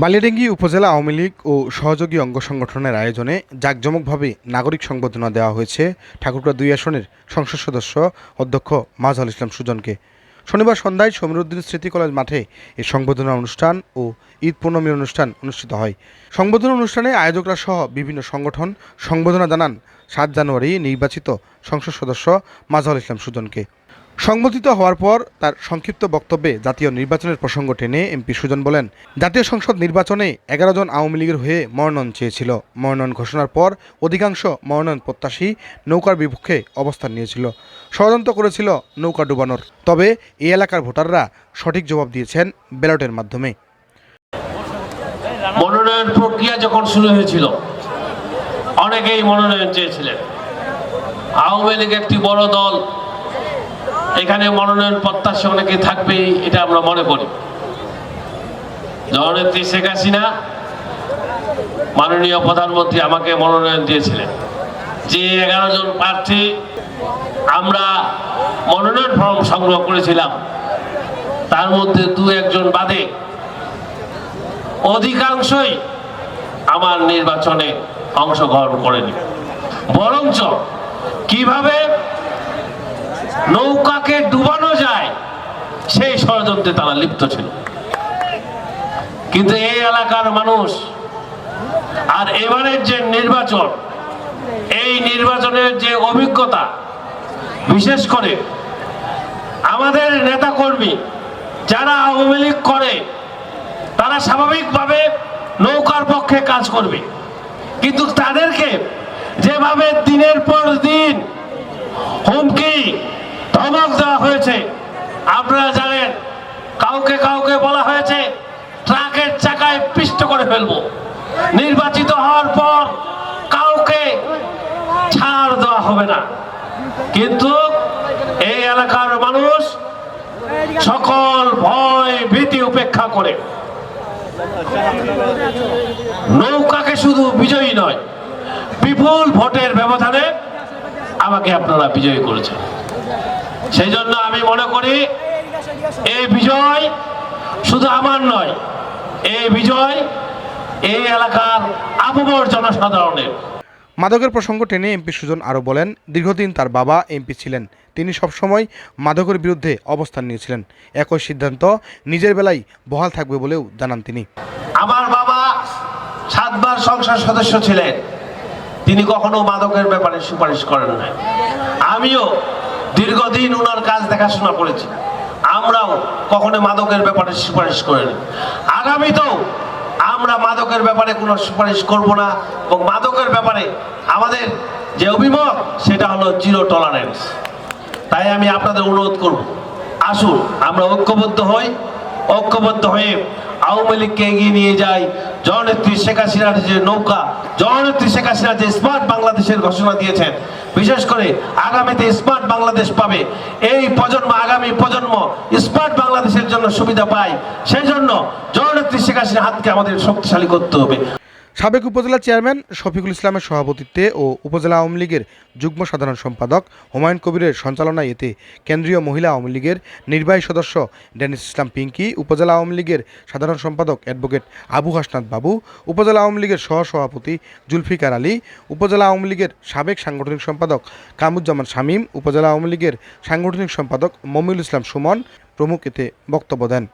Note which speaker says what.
Speaker 1: বালিয়াডেঙ্গি উপজেলা আওয়ামী লীগ ও সহযোগী অঙ্গ সংগঠনের আয়োজনে জাঁকজমকভাবে নাগরিক সংবর্ধনা দেওয়া হয়েছে ঠাকুরগাঁ দুই আসনের সংসদ সদস্য অধ্যক্ষ মাজহাল ইসলাম সুজনকে। শনিবার সন্ধ্যায় সমীরুদ্দিন স্মৃতি কলেজ মাঠে এই সংবর্ধনা অনুষ্ঠান ও ঈদ পূর্ণমী অনুষ্ঠান অনুষ্ঠিত হয়। সংবর্ধনা অনুষ্ঠানে আয়োজকরা সহ বিভিন্ন সংগঠন সংবর্ধনা জানান সাত জানুয়ারি নির্বাচিত সংসদ সদস্য মাজহাল ইসলাম সুজনকে। সংবোধিত হওয়ার পর তার সংক্ষিপ্ত বক্তব্যে জাতীয় নির্বাচনের প্রসঙ্গ টেনে এমপি সুজন বলেন, জাতীয় সংসদ নির্বাচনে এগারো জন আওয়ামী লীগের হয়ে মনোনয়ন চেয়েছিল। মনোনয়ন ঘোষণার পর অধিকাংশ মনোনয়ন প্রত্যাশী নৌকার বিপক্ষে অবস্থান নিয়েছিল। ষড়যন্ত্র করেছিল নৌকা ডুবানোর। তবে এই এলাকার ভোটাররা সঠিক জবাব দিয়েছেন ব্যালটের মাধ্যমে।
Speaker 2: মনোনয়ন প্রক্রিয়া যখন শুরু হয়েছিল, অনেকেই মনোনয়ন চেয়েছিলেন। আওয়ামী লীগ একটি বড় দল এখানে মনোনয়ন প্রত্যাশী অনেকে থাকবে, এটা আমরা মনে করি। জননেত্রী শেখ হাসিনা মাননীয় প্রধানমন্ত্রী আমাকে মনোনয়ন দিয়েছিলেন। যে এগারো জন প্রার্থী আমরা মনোনয়ন ফর্ম সংগ্রহ করেছিলাম, তার মধ্যে দু একজন বাদে। অধিকাংশই আমার নির্বাচনে অংশগ্রহণ করেনি। বরঞ্চ কীভাবে নৌকাকে ডুবানো যায়, সেই ষড়যন্ত্রে তারা লিপ্ত ছিল। কিন্তু এই এলাকার মানুষ, আর এবারের যে নির্বাচন, এই নির্বাচনের যে অভিজ্ঞতা, বিশেষ করে আমাদের নেতাকর্মী, যারা আওয়ামী লীগ করে, তারা স্বাভাবিকভাবে নৌকার পক্ষে কাজ করবে। কিন্তু তাদেরকে যেভাবে দিনের পর দিন হুমকি ধমক দেওয়া হয়েছে আপনারা জানেন, কাউকে কাউকে বলা হয়েছে, ট্রাকের চাকায় পিষ্ট করে ফেলব। নির্বাচিত হওয়ার পর কাউকে ছাড় দেওয়া হবে না। কিন্তু এই এলাকার মানুষ সকল ভয়, ভীতি উপেক্ষা করে। নৌকাকে শুধু বিজয়ী নয়, বিপুল ভোটের ব্যবধানে আমাকে আপনারা বিজয়ী করেছেন। সেই জন্য আমি মনে করি এই বিজয় শুধু আমার নয় এই বিজয় এই এলাকার আবমর জনসাধারণের।
Speaker 1: মাদকের প্রসঙ্গ টেনে এমপি সুজন আরও বলেন দীর্ঘদিন তার বাবা এমপি ছিলেন। তিনি সবসময় মাদকের বিরুদ্ধে অবস্থান নিয়েছিলেন। একই সিদ্ধান্ত নিজের বেলায় বহাল থাকবে বলেও জানান তিনি।
Speaker 2: আমার বাবা সাতবার সংসদ সদস্য ছিলেন। তিনি কখনো মাদকের ব্যাপারে সুপারিশ করেন নাই। আমিও দীর্ঘদিন ওনার কাজ দেখাশোনা করেছি। আমরাও কখনো মাদকের ব্যাপারে সুপারিশ করিনি। আগামীতেও আমরা মাদকের ব্যাপারে কোনো সুপারিশ করব না এবং মাদকের ব্যাপারে আমাদের যে অভিমত, সেটা হলো জিরো টলারেন্স তাই আমি আপনাদের অনুরোধ করব, আসুন, আমরা ঐক্যবদ্ধ হই। ঐক্যবদ্ধ হয়ে আওয়ামী লীগকে এগিয়ে নিয়ে যাই। জননেত্রী শেখ হাসিনার যে নৌকা জননেত্রী শেখ হাসিনা যে স্মার্ট বাংলাদেশের ঘোষণা দিয়েছেন, বিশেষ করে আগামীতে স্মার্ট বাংলাদেশ পাবে। এই প্রজন্ম, আগামী প্রজন্ম স্মার্ট বাংলাদেশের জন্য সুবিধা পায়। সেই জন্য জননেত্রী শেখ হাসিনা হাতকে আমাদের শক্তিশালী করতে হবে।
Speaker 1: সাবেক উপজেলা চেয়ারম্যান শফিকুল ইসলামের সভাপতিত্বে ও উপজেলা আওয়ামী লীগের যুগ্ম সাধারণ সম্পাদক হুমায়ুন কবিরের সঞ্চালনায় এতে কেন্দ্রীয় মহিলা আওয়ামী লীগের নির্বাহী সদস্য ডেনিস ইসলাম পিঙ্কি, উপজেলা আওয়ামী লীগের সাধারণ সম্পাদক অ্যাডভোকেট আবু হাসনাত বাবু, উপজেলা আওয়ামী লীগের সহসভাপতি জুলফিকার আলী, উপজেলা আওয়ামী লীগের সাবেক সাংগঠনিক সম্পাদক কামুজ্জামান শামীম, উপজেলা আওয়ামী লীগের সাংগঠনিক সম্পাদক মমিউল ইসলাম সুমন প্রমুখ এতে বক্তব্য দেন।